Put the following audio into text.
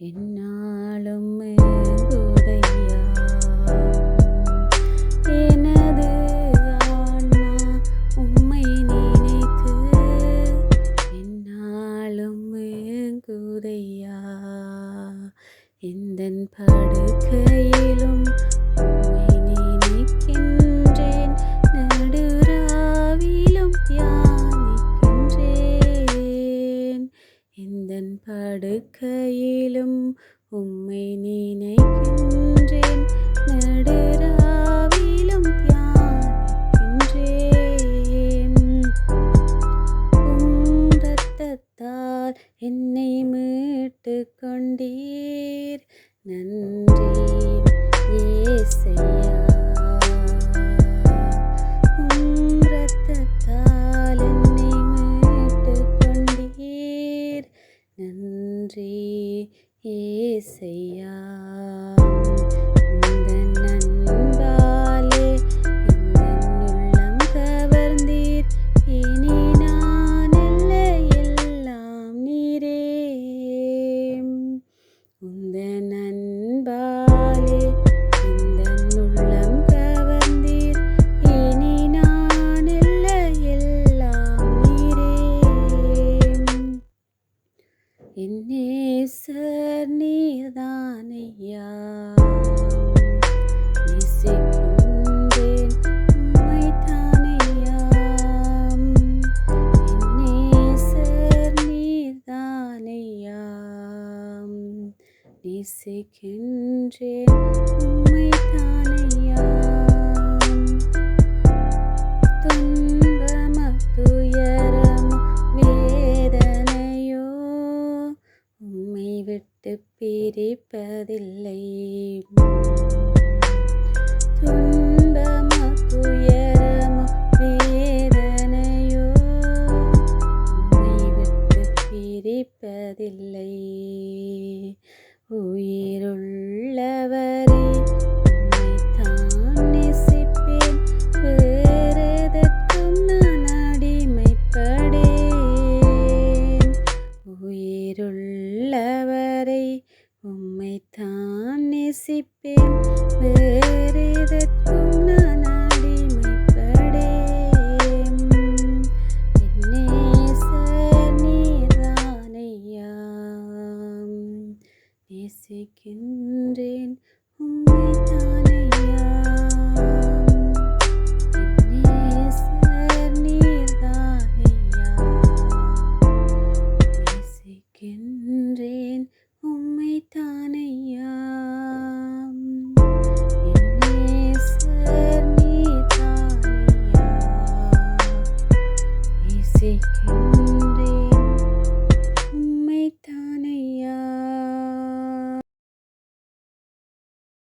என்னாலும் உதையா எனது ஆன்மா உம்மை நினைத்து என்னாலும் குதையா எந்த படுக்கையிலும் எந்தன் படுக்கையிலும் உம்மை நினைக்கின்றேன். நடுராவிலும் தியானிக்கின்றேன். உம் இரத்தத்தால் என்னை மீட்டு கொண்டீர் நன்றி ஏசையா. நன்றி ஏசையா என் நேசர் நீர்தானையா? நேசிக்கின்றேன் உம்மைத்தானையா? என் பிரிப்பதில்லை துன்பமோ துயரமோ வேதனையோ உம்மை விட்டு பிரிப்பதில்லை. உயிருள்ளவரே உயிருள்ளவரை தான் நேசிப்பேன். வேறெதற்கும் நான் அடிமைப்படேன். என் நேசர் நீர்தானையா நேசிக்கின்றேன்